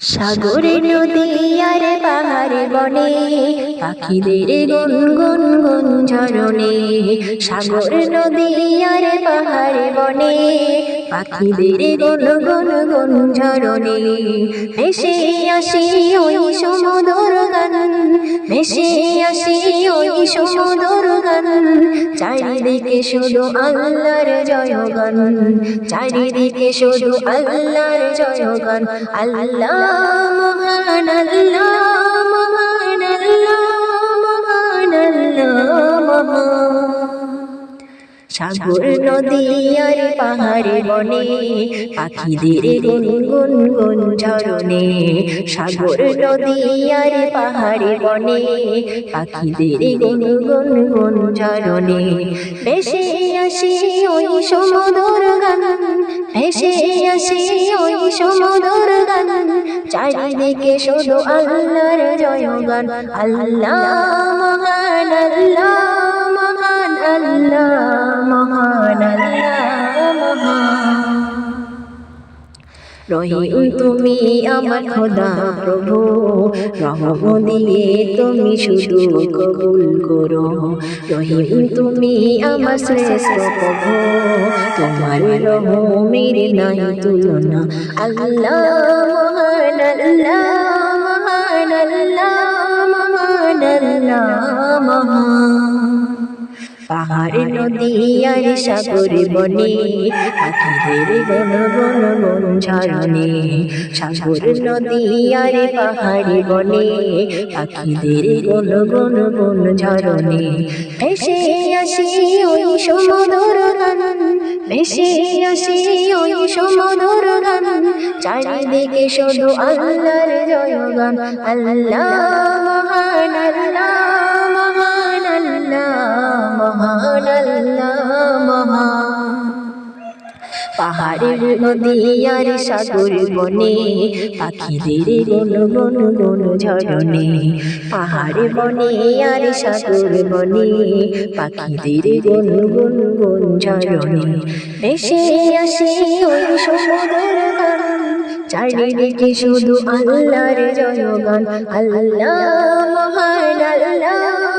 সাগরে নদী আর পাহাড়ে বনে, পাখিদের গুন গুন গুন ঝরণে সাগরে নদী আর পাহাড়ে বনে। পাখিদের গুন গুন গুন ঝরনে ভেসে আসি ওই সমুদর গান ভেসে আসি ওই সমুদর গান। চারিদিকে শুধু আল্লাহর জয়গান, চারিদিকে শুধু আল্লাহর জয়গান। আল্লাহ মহান, আল্লাহ সাগর নদী আর পাহাড়ে বনে পাখিদের গুন গুন গুন ঝরনে সাগর নদী আর পাহাড়ে বনে পাখিদের গুন গুন গুন ঝরনে ভেসে আসি ওই সমুদর গান। ভেসে আসি ওই সমুদর গান। চারিদিকে শুধু আল্লাহর জয়গান। আল্লাহ রহিম তুমি আমার খোদা প্রভু। রহম দিয়ে তুমি শুধু কবুল করো। রহিম তুমি আমার শ্রেষ্ঠ প্রভু। তোমার রহমের নাই তুলনা। আল্লাহ মহান আল্লাহ মহান আল্লাহ মহান আল্লাহ মহান। পাহাড় নদী আর সাগর বনে পাখিদের গন গন গন ঝরনে সাগর নদী আর পাহাড় বনে পাখিদের গন গন গন ঝরনে ভেসে আসি ওই সমুদর গান ভেসে আসি ওই সমুদর গান চারিদিকে শুধু আল্লাহর জয়গান আল্লাহ মহান আল্লাহ পাহাড়ের নদী আর সাগর বনে, পাখিদের গন গন গন ঝরনে পাহাড় বনে আর সাগর বনে, পাখিদের গন গন গন ঝরনে ভেসে আসে ওই চারিদিকে শুধু আল্লাহর জয়গান আল্লাহ মহান আল্লাহ।